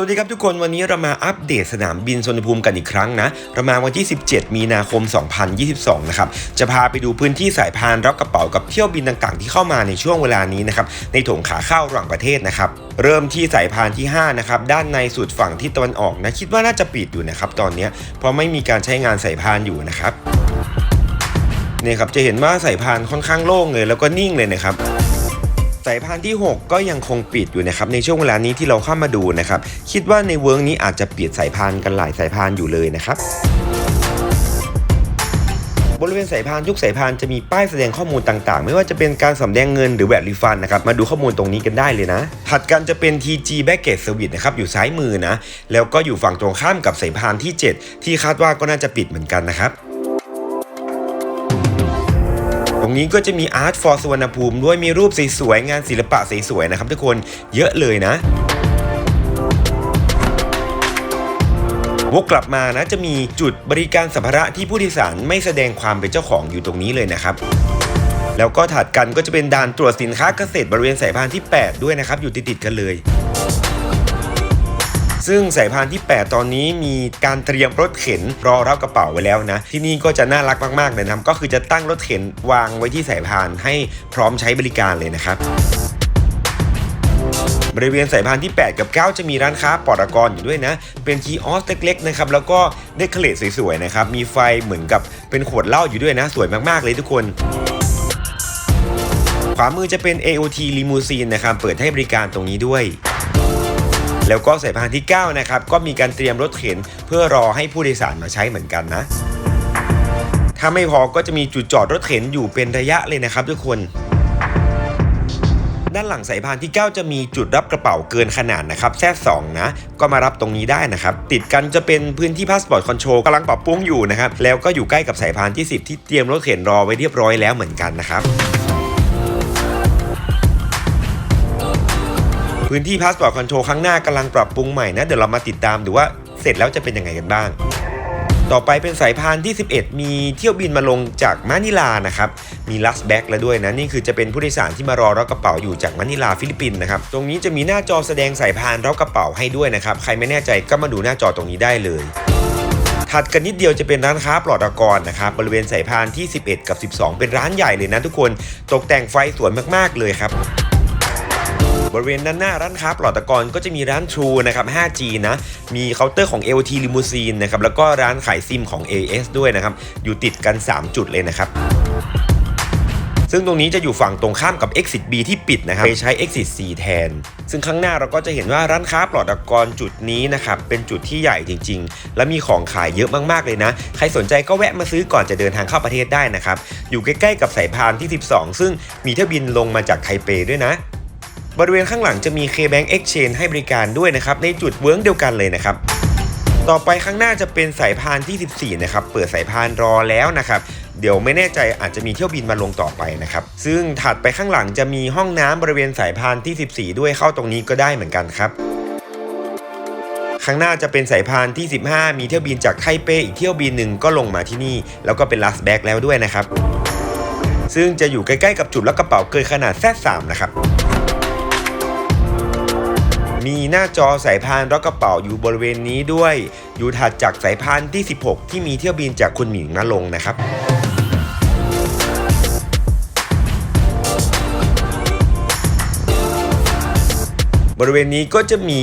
สวัสดีครับทุกคนวันนี้เรามาอัปเดตสนามบินสุวรรณภูมิกันอีกครั้งนะเรามาวันที่ 17 มีนาคม 2022 นะครับจะพาไปดูพื้นที่สายพานรับกระเป๋ากับเที่ยวบินต่างๆ ที่เข้ามาในช่วงเวลานี้นะครับในถงขาเข้าระหว่างประเทศนะครับเริ่มที่สายพานที่5นะครับด้านในสุดฝั่งที่ตะวันออกนะคิดว่าน่าจะปิดอยู่นะครับตอนนี้เพราะไม่มีการใช้งานสายพานอยู่นะครับเนี่ยครับจะเห็นว่าสายพานค่อนข้างโล่งเลยแล้วก็นิ่งเลยนะครับ สายพานที่ 6 ก็ยังคงปิดอยู่นะครับในช่วงเวลานี้ที่เราเข้ามาดูนะครับคิดว่าในเวิร์กนี้อาจจะเปลี่ยนสายพานกันหลายสายพานอยู่เลยนะครับบริเวณสายพานทุกสายพานจะมีป้ายแสดงข้อมูลต่างๆ ไม่ว่าจะเป็นการสำแดงเงินหรือแวดรีฟันนะครับมาดูข้อมูลตรงนี้กันได้เลยนะ ถัดกันจะเป็น TG Baggage Service นะครับอยู่ซ้ายมือนะแล้วก็อยู่ฝั่งตรงข้ามกับสายพานที่ 7 ที่คาดว่าก็น่าจะปิดเหมือนกันนะครับ นี้ก็จะมี Art for สวรรณภูมิด้วยมีรูปสวยๆงานศิลปะสวยๆนะครับทุกคนเยอะเลยนะวกกลับมานะจะมีจุดบริการสัมภาระที่ผู้โดยสารไม่แสดงความเป็นเจ้าของอยู่ตรงนี้เลยนะครับ แล้วก็ถัดกันก็จะเป็นด่านตรวจสินค้าเกษตรบริเวณสายพานที่ 8 ด้วยนะครับ อยู่ติดๆกันเลย ซึ่งสายพานที่ 8 ตอนนี้มีการเตรียมรถเข็นรอรับกระเป๋าไว้แล้วนะ ที่นี่ก็จะน่ารักมากๆเลยนะครับก็คือจะตั้งรถเข็นวางไว้ที่สายพานให้พร้อมใช้บริการเลยนะครับบริเวณสายพานที่ 8 กับ 9 จะมีร้านค้าปอดกรอยู่ด้วยนะ เป็นคีออสเล็กๆนะครับ แล้วก็เดคอเรทสวยๆนะครับ มีไฟเหมือนกับเป็นขวดเหล้าอยู่ด้วยนะ สวยมากๆเลยทุกคน ขวามือจะเป็น AOT Limousine นะครับ เปิดให้บริการตรงนี้ด้วย แล้วก็สายพานที่ 9 นะครับ ก็มีการเตรียมรถเข็น เพื่อรอให้ผู้โดยสารมาใช้เหมือนกันนะ ถ้าไม่พอก็จะมีจุดจอดรถเข็นอยู่เป็นระยะเลยนะครับทุกคนด้านหลังสายพานที่ 9 จะมีจุดรับกระเป๋าเกินขนาดนะครับแค่2นะ ก็มารับตรงนี้ได้นะครับ ติดกันจะเป็นพื้นที่พาสปอร์ตคอนโทรลกำลังปรับปรุงอยู่นะครับ แล้วก็อยู่ใกล้กับสายพานที่ 10 ที่เตรียมรถเข็นรอไว้เรียบร้อยแล้วเหมือนกันนะครับ พื้นที่พาสปอร์ตคอนโทรลข้างหน้ากำลังปรับปรุงใหม่นะ เดี๋ยวเรามาติดตามดูว่าเสร็จแล้วจะเป็นยังไงกันบ้าง ต่อไปเป็นสายพานที่ 11 มีเที่ยวบินมาลงจากมะนิลานะครับ มีลัสแบ็กแล้วด้วยนะ นี่คือจะเป็นผู้โดยสารที่มารอรับกระเป๋าอยู่จากมะนิลาฟิลิปปินส์นะครับ ตรงนี้จะมีหน้าจอแสดงสายพานรับกระเป๋าให้ด้วยนะครับ ใครไม่แน่ใจก็มาดูหน้าจอตรงนี้ได้เลยถัดกันนิดเดียวจะเป็นร้านค้าปลอดอากรนะครับบริเวณสายพานที่ 11 กับ 12 เป็นร้านใหญ่เลยนะทุกคน ตกแต่งไฟสวยมากๆเลยครับ บริเวณด้านหน้าร้านค้าปลอดตะกรก็จะมีร้าน True นะครับ 5G นะ มีเคาน์เตอร์ของ LT Limousine นะครับ แล้วก็ร้านขายซิมของ AS ด้วยนะครับ อยู่ติดกัน 3 จุดเลยนะครับซึ่งตรงนี้จะอยู่ฝั่งตรงข้ามกับ Exit B ที่ปิดนะครับไปใช้ Exit C แทน ซึ่งข้างหน้าเราก็จะเห็นว่าร้านค้าปลอดตะกรจุดนี้นะครับ เป็นจุดที่ใหญ่จริง ๆ และมีของขายเยอะมากๆเลยนะ ใครสนใจก็แวะมาซื้อก่อนจะเดินทางเข้าประเทศได้นะครับ อยู่ใกล้ๆกับสายพานที่ 12 ซึ่งมีเที่ยวบินลงมาจากไทเปด้วยนะ บริเวณข้างหลังจะมี K-Bank Exchange ให้บริการด้วยนะครับ ในจุดเวิร์กเดียวกันเลยนะครับ ต่อไปข้างหน้าจะเป็นสายพานที่ 14 นะครับ เปิดสายพานรอแล้วนะครับ เดี๋ยวไม่แน่ใจอาจจะมีเที่ยวบินมาลงต่อไปนะครับ ซึ่งถัดไปข้างหลังจะมีห้องน้ำบริเวณสายพานที่ 14 ด้วยเข้าตรงนี้ก็ได้เหมือนกันครับข้างหน้าจะเป็นสายพานที่ 15 มีเที่ยวบินจากไทเปอีกเที่ยวบินหนึ่งก็ลงมาที่นี่ แล้วก็เป็นลัสแบ็กแล้วด้วยนะครับ ซึ่งจะอยู่ใกล้ๆกับจุดรับกระเป๋าเกินขนาดแซ3นะครับ มีหน้าจอสายพานรับกระเป๋าอยู่บริเวณนี้ด้วย อยู่ถัดจากสายพานที่ 16 ที่มีเที่ยวบินจากคุณหมิงมาลงนะครับบริเวณนี้ก็จะมี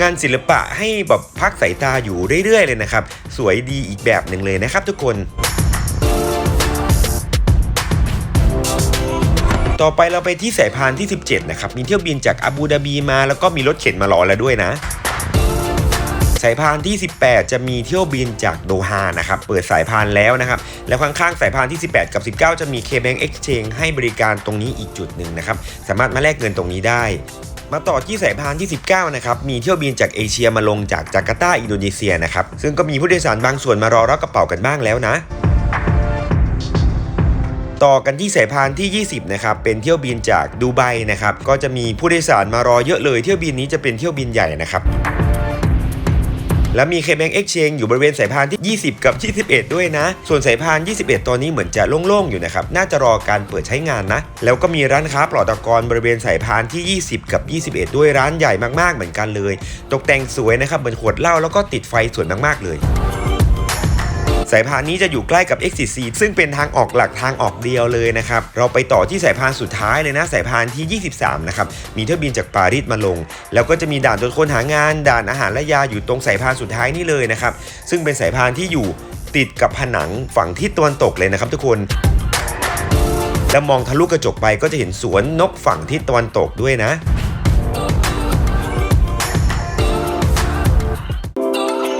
งานศิลปะให้แบบพักสายตาอยู่เรื่อยๆ เลยนะครับ สวยดีอีกแบบหนึ่งเลยนะครับทุกคน ต่อไปเราไปที่สายพานที่ 17 นะครับ มีเที่ยวบินจากอาบูดาบีมา แล้วก็มีรถเข็นมารอแล้วด้วยนะ สายพานที่ 18 จะมีเที่ยวบินจากโดฮานะครับ เปิดสายพานแล้วนะครับ แล้วข้างๆสายพานที่ 18 กับ 19 จะมี K-Bank Exchange ให้บริการตรงนี้อีกจุดหนึ่งนะครับ สามารถมาแลกเงินตรงนี้ได้มาต่อที่สายพานที่ 19 นะครับ มีเที่ยวบินจากเอเชียมาลงจากจาการ์ตา อินโดนีเซียนะครับ ซึ่งก็มีผู้โดยสารบางส่วนมารอรับกระเป๋ากันบ้างแล้วนะ ต่อกันที่สายพานที่ 20 นะครับ เป็นเที่ยวบินจากดูไบนะครับ ก็จะมีผู้โดยสารมารอเยอะเลย เที่ยวบินนี้จะเป็นเที่ยวบินใหญ่นะครับ และมี KBank Exchange อยู่บริเวณสายพานที่ 20 กับ 21 ด้วยนะ ส่วนสายพาน 21 ตอนนี้เหมือนจะโล่งๆ อยู่นะครับ น่าจะรอการเปิดใช้งานนะ แล้วก็มีร้านค้าปลอดตะกอนบริเวณสายพานที่ 20 กับ 21 ด้วยร้านใหญ่มากๆ เหมือนกันเลย ตกแต่งสวยนะครับ เหมือนขวดเหล้าแล้วก็ติดไฟสวยมากๆเลย สายพานนี้จะอยู่ใกล้กับ X4C ซึ่งเป็นทางออกหลักทางออกเดียวเลยนะครับ เราไปต่อที่สายพานสุดท้ายเลยนะ สายพานที่ 23 นะครับ มีเที่ยวบินจากปารีสมาลง แล้วก็จะมีด่านตรวจคนหางาน ด่านอาหารและยาอยู่ตรงสายพานสุดท้ายนี่เลยนะครับ ซึ่งเป็นสายพานที่อยู่ติดกับผนังฝั่งทิศตะวันตกเลยนะครับทุกคนแล้วมองทะลุกระจกไปก็จะเห็นสวนนกฝั่งทิศตะวันตกด้วยนะ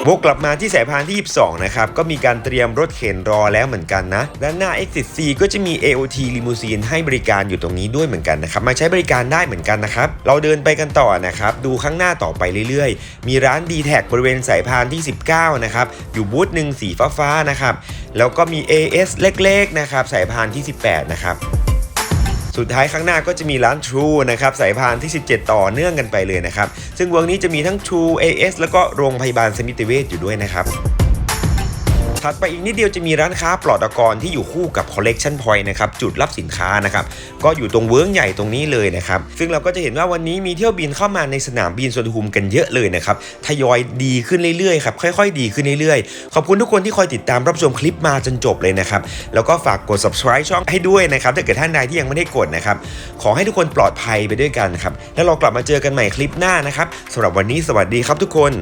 วกกลับมาที่สายพานที่ 22 นะครับ ก็มีการเตรียมรถเข็นรอแล้วเหมือนกันนะ ด้านหน้า Exit C ก็จะมี AOT Limousine ให้บริการอยู่ตรงนี้ด้วยเหมือนกันนะครับ มาใช้บริการได้เหมือนกันนะครับ เราเดินไปกันต่อนะครับ ดูข้างหน้าต่อไปเรื่อยๆ มีร้าน d t แทบริเวณสายพานที่ 19 นะครับ อยู่บูธหนึ่งสีฟ้าๆนะครับ แล้วก็มี AS เล็กๆ นะครับ สายพานที่ 18 นะครับ สุดท้ายข้างหน้าก็จะมีร้าน True นะครับสายพานที่ 17 ต่อเนื่องกันไปเลยนะครับ ซึ่งวงนี้จะมีทั้ง True AS แล้วก็โรงพยาบาลสมิติเวชอยู่ด้วยนะครับ ถัดไปอีกนิดเดียวจะมีร้านค้าปลอดอากรที่อยู่คู่กับ Collection Point นะครับจุดรับสินค้านะครับก็อยู่ตรงเวิร์กใหญ่ตรงนี้เลยนะครับซึ่งเราก็จะเห็นว่าวันนี้มีเที่ยวบินเข้ามาในสนามบินสวนภูมิกันเยอะเลยนะครับทยอยดีขึ้นเรื่อยๆครับค่อยๆ ดีขึ้นเรื่อยๆ ขอบคุณทุกคนที่คอยติดตามรับชมคลิปมาจนจบเลยนะครับแล้วก็ฝากกด subscribe ช่องให้ด้วยนะครับถ้าเกิดท่านใดที่ยังไม่ได้กดนะครับขอให้ทุกคนปลอดภัยไปด้วยกันครับแล้วเรากลับมาเจอกันใหม่คลิปหน้านะครับสำหรับวันนี้สวัสดีครับทุกคน